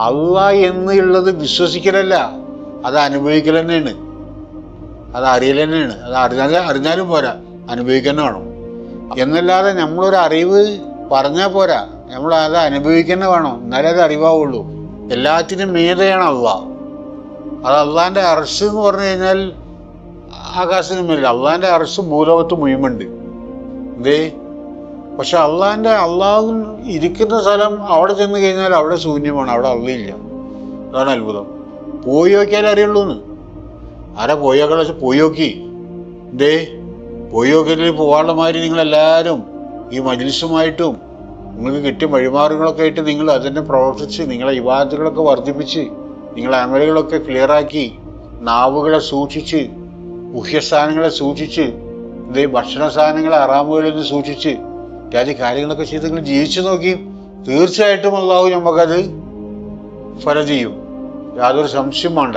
അല്ല എന്നുള്ളത് വിശ്വസിക്കലല്ല. അത് അനുഭവിക്കൽ തന്നെയാണ്. അത് അറിയൽ തന്നെയാണ്. അത് അറിഞ്ഞാൽ അറിഞ്ഞാലും പോരാ. അനുഭവിക്കാൻ വേണം. എന്നല്ലാതെ നമ്മളൊരു അറിവ് പറഞ്ഞാൽ പോരാ. നമ്മൾ അത് അനുഭവിക്കുന്ന വേണം. എന്നാലേ അത് അറിവാവുള്ളൂ. എല്ലാത്തിനും മീതയാണ് അവ അത് അള്ളാന്റെ അറസ് എന്ന് പറഞ്ഞു കഴിഞ്ഞാൽ ആകാശത്തിന് മേലിൽ അള്ളാന്റെ അറസ് ഭൂലോകത്ത് മുഴുമുണ്ട് എന്തേ? പക്ഷെ അള്ളാഹിന്റെ അള്ളാഹും ഇരിക്കുന്ന സ്ഥലം അവിടെ ചെന്ന് കഴിഞ്ഞാൽ അവിടെ ശൂന്യമാണ് അവിടെ അള്ളയില്ല. അതാണ് അത്ഭുതം. പോയി നോക്കിയാലേ അറിയുള്ളൂന്ന്. ആരാ പോയോക്കളെ വെച്ചാൽ പോയി നോക്കി. എന്തേ പോയി നോക്കിയിട്ട് പോകാനുള്ള മാതിരി നിങ്ങളെല്ലാവരും ഈ മജിലിസുമായിട്ടും നിങ്ങൾക്ക് കിട്ടിയ വഴിമാറുകളൊക്കെ ആയിട്ട് നിങ്ങൾ അതിനെ പ്രവർത്തിച്ച് നിങ്ങളെ വിവാദങ്ങളൊക്കെ വർദ്ധിപ്പിച്ച് നിങ്ങളെ അമലുകളൊക്കെ ക്ലിയറാക്കി നാവുകളെ സൂക്ഷിച്ച് മുഖ്യസ്ഥാനങ്ങളെ സൂക്ഷിച്ച് ഭക്ഷണ സാധനങ്ങളെ അറാമുകളിൽ നിന്ന് സൂക്ഷിച്ച് ഇത്യാദി കാര്യങ്ങളൊക്കെ ചെയ്ത് ഇങ്ങനെ ജീവിച്ചു നോക്കി തീർച്ചയായിട്ടും അള്ളാഹു നമുക്കത് ഫല ചെയ്യും. യാതൊരു സംശയം വേണ്ട.